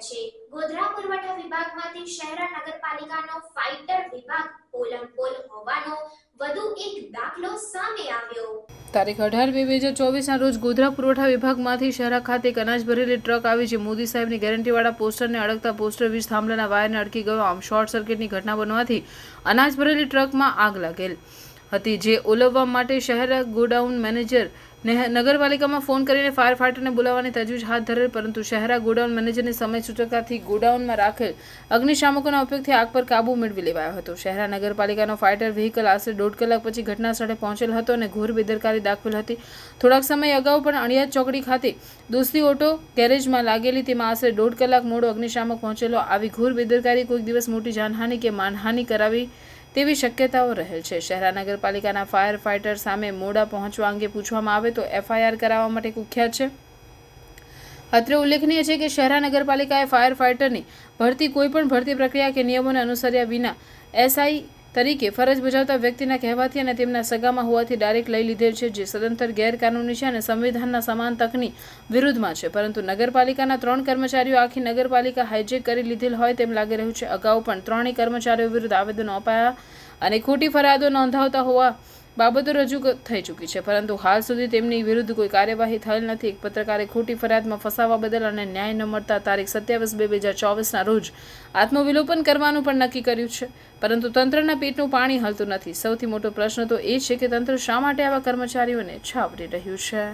છે. આવ્યો. તારીખ અઢાર બે બે હજાર ચોવીસના રોજ ગોધરા પુરવઠા વિભાગમાંથી શહેરા ખાતે અનાજ ભરેલી ટ્રક આવી જે મોદી સાહેબની ગેરંટીવાળા પોસ્ટરને અડકતા પોસ્ટર વીજ થાંભલાના વાયરને અડકી ગયો. આમ શોર્ટ સર્કિટની ઘટના બનવાથી અનાજ ભરેલી ટ્રકમાં આગ લાગેલ હતી, જે ઓલવવા માટે શહેર ગોડાઉન મેનેજર નગરપાલિકામાં ફોન કરીને ફાયર ફાઈટરને બોલાવવાની તજવીજ હાથ ધરેલ, પરંતુ શહેરા ગોડાઉન મેનેજરને સમય સૂચકતાથી ગોડાઉનમાં રાખેલ અગ્નિશામકોના ઉપયોગથી આગ પર કાબુ મેળવી લેવાયો હતો. શહેરા નગરપાલિકાનો ફાઇટર વ્હીકલ આશરે દોઢ કલાક પછી ઘટના સ્થળે પહોંચેલ હતો અને ઘોર બેદરકારી દાખવેલ હતી. થોડાક સમય અગાઉ પણ અણિયાદ ચોકડી ખાતે દોસ્તી ઓટો ગેરેજમાં લાગેલી તેમાં આશરે દોઢ કલાક મોડો અગ્નિશામક પહોંચેલો. આવી ઘોર બેદરકારી કોઈક દિવસ મોટી જાનહાનિ કે માનહાનિ કરાવી તેવી શક્યતાઓ રહેલ છે. શહેરા નગરપાલિકાના ફાયર ફાઇટર સામે મોડા પહોંચવા અંગે પૂછવામાં આવે તો એફઆઈઆર કરાવવા માટે કુખ્યાત છે. અત્રે ઉલ્લેખનીય છે કે શહેરા નગરપાલિકાએ ફાયર ફાઇટરની ભરતી કોઈપણ ભરતી પ્રક્રિયા કે નિયમોને અનુસર્યા વિના એસઆઈ તરીકે ફરજ બજાવતા વ્યક્તિના કહેવાથી અને તેમના સગામાં હોવાથી ડાયરેક્ટ લઈ લીધેલ છે, જે સદંતર ગેરકાનૂની છે અને સંવિધાનના સમાન તકની વિરુદ્ધમાં છે. પરંતુ નગરપાલિકાના ત્રણ કર્મચારીઓ આખી નગરપાલિકા હાઇજેક કરી લીધેલ હોય તેમ લાગી રહ્યું છે. અગાઉ પણ ત્રણેય કર્મચારીઓ વિરુદ્ધ આવેદનો અપાયા અને ખોટી ફરિયાદો નોંધાવતા હોવા બાબતો રજૂ થઈ ચૂકી છે. પરંતુ હાલ સુધી તેમની વિરુદ્ધ કોઈ કાર્યવાહી થયેલ નથી. એક પત્રકારે ખોટી ફરિયાદમાં ફસાવા બદલ અને ન્યાય ન મળતા તારીખ સત્યાવીસ બે બે હજાર ચોવીસના રોજ આત્મવિલોપન કરવાનું પણ નક્કી કર્યું છે. પરંતુ તંત્રના પેટનું પાણી હલતું નથી. સૌથી મોટો પ્રશ્ન તો એ છે કે તંત્ર શા માટે આવા કર્મચારીઓને છાવરી રહ્યું છે?